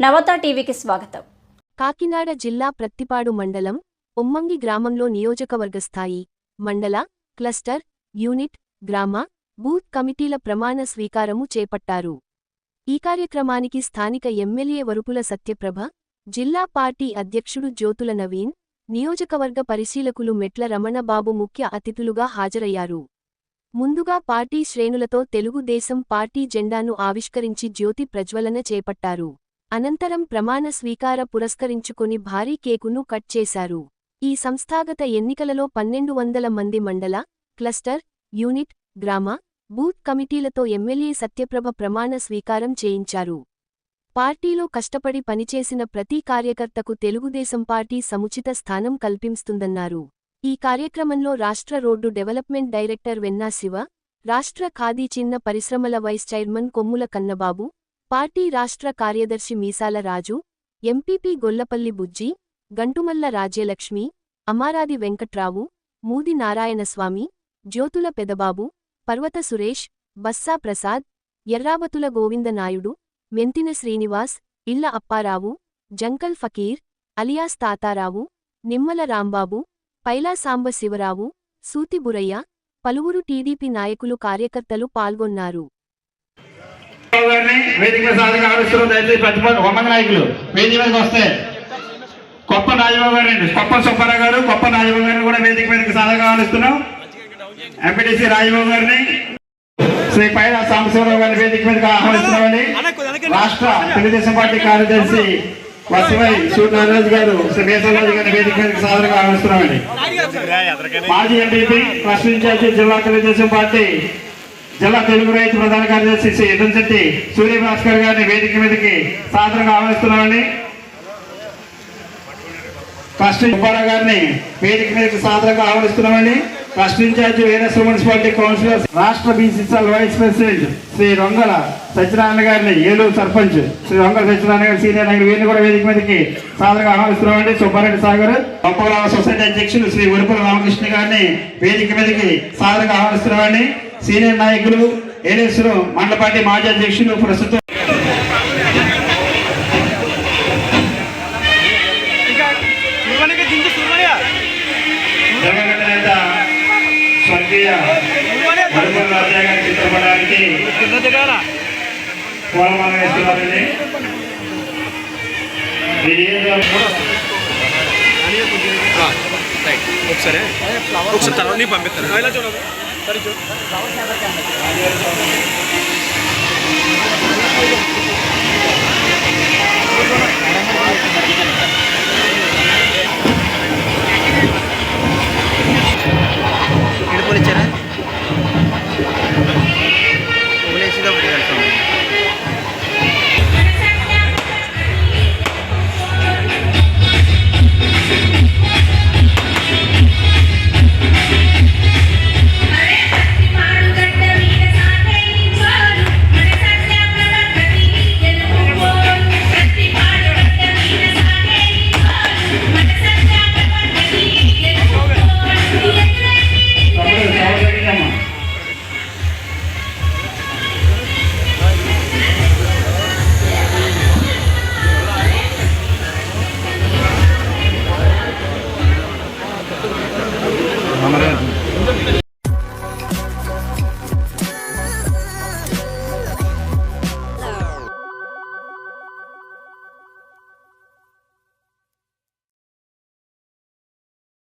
నవత టీవీకి స్వాగతం. కాకినాడ జిల్లా ప్రత్తిపాడు మండలం ఉమ్మంగి గ్రామంలో నియోజకవర్గ స్థాయి మండల క్లస్టర్ యూనిట్ గ్రామ బూత్ కమిటీల ప్రమాణ స్వీకారము చేపట్టారు. ఈ కార్యక్రమానికి స్థానిక ఎమ్మెల్యే వరుపుల సత్యప్రభ జిల్లా పార్టీ అధ్యక్షుడు జ్యోతుల నవీన్ నియోజకవర్గ పరిశీలకులు మెట్ల రమణబాబు ముఖ్య అతిథులుగా హాజరయ్యారు. ముందుగా పార్టీ శ్రేణులతో తెలుగుదేశం పార్టీ జెండాను ఆవిష్కరించి జ్యోతి ప్రజ్వలన చేపట్టారు. అనంతరం ప్రమాణ స్వీకార పురస్కరించుకుని భారీ కేకును కట్ చేశారు. ఈ సంస్థాగత ఎన్నికలలో పన్నెండు వందల మంది మండల క్లస్టర్ యూనిట్ గ్రామ బూత్ కమిటీలతో ఎమ్మెల్యే సత్యప్రభ ప్రమాణ స్వీకారం చేయించారు. పార్టీలో కష్టపడి పనిచేసిన ప్రతి కార్యకర్తకు తెలుగుదేశం పార్టీ సముచిత స్థానం కల్పిస్తుందన్నారు. ఈ కార్యక్రమంలో రాష్ట్ర road development director Venna Siva రాష్ట్ర ఖాదీ చిన్న పరిశ్రమల వైస్ చైర్మన్ కొమ్ముల కన్నబాబు పార్టీ రాష్ట్ర కార్యదర్శి మీసాల రాజు ఎంపీపీ గొల్లపల్లి బుజ్జి గంటుమల్ల రాజ్యలక్ష్మి అమారాది వెంకట్రావు మూది నారాయణస్వామి జ్యోతుల పెదబాబు పర్వత సురేష్ బస్సా ప్రసాద్ ఎర్రాబతుల గోవిందనాయుడు మెంతిన శ్రీనివాస్ ఇళ్ళ అప్పారావు జంకల్ ఫకీర్ అలియాస్ తాతారావు నిమ్మల రాంబాబు పైలా సాంబ శివరావు సూతిబురయ్య పలువురు టీడీపీ నాయకులు కార్యకర్తలు పాల్గొన్నారు. గారిని వేదిక దయచేసి ప్రతిపక్ష హోమంగ నాయకులు. వేదిక మీదకి వస్తే కొప్ప రాజబాబు గారు అండి కొప్ప సుబ్బారావు గారు కొప్ప రాజబాబు గారిని కూడా వేదిక మీదకి సాధగా ఆవిస్తున్నాం ఎంపీటీసీ రాజబాబు గారిని శ్రీ పైన సాంబశివరావు గారిని వేదిక మీదకి ఆహ్వానిస్తున్నామండి. రాష్ట్ర తెలుగుదేశం పార్టీ కార్యదర్శి వసవై సూర్యనారాయణ గారు శ్రీ మేసరాజు గారిని వేదిక మీదకి సాధనగా ఆహ్వానిస్తున్నామండి. మాజీ ఎంపీపీ ప్రశ్నించాల్సి జిల్లా తెలుగుదేశం పార్టీ జిల్లా తెలుగు రైతు ప్రధాన కార్యదర్శి శ్రీ ఎదంశెట్టి సూర్యభాస్కర్ గారిని వేదిక మీదకి సాధారణంగా ఆహ్వానిస్తున్నామండి. ట్రస్ట్ సుబ్బారావు గారిని వేదిక మీదకి సాధారణంగా ఆహ్వానిస్తున్నామండి. Trust incharge Veereswara municipality councillor రాష్ట్ర BCCL vice president Shri Rongala Satyanarayana గారిని ఏలూరు సర్పంచ్ శ్రీ రొంగల సత్యనారాయణ గారి సీనియర్ నాయకులు వీరిని కూడా వేదిక మీదకి సాధారణంగా ఆహ్వానిస్తున్నామండి. సుబ్బారెడ్డి సాగర్ పంపవరామ సొసైటీ అధ్యక్షులు శ్రీ ఉరుపుల రామకృష్ణ గారిని వేదిక మీదకి సాధారణంగా ఆహ్వానిస్తున్నామండి. సీనియర్ నాయకులు ఏలేశ్వరం మండల పార్టీ మాజీ అధ్యక్షులు ప్రస్తుతం జగన్ స్వర్గీయ మరుమల రాజా గారి చిత్రపటానికి పూలమాల వేస్తున్నారండి ఒకసారి ఒకసారి తర్వాత నీకు పరిచయం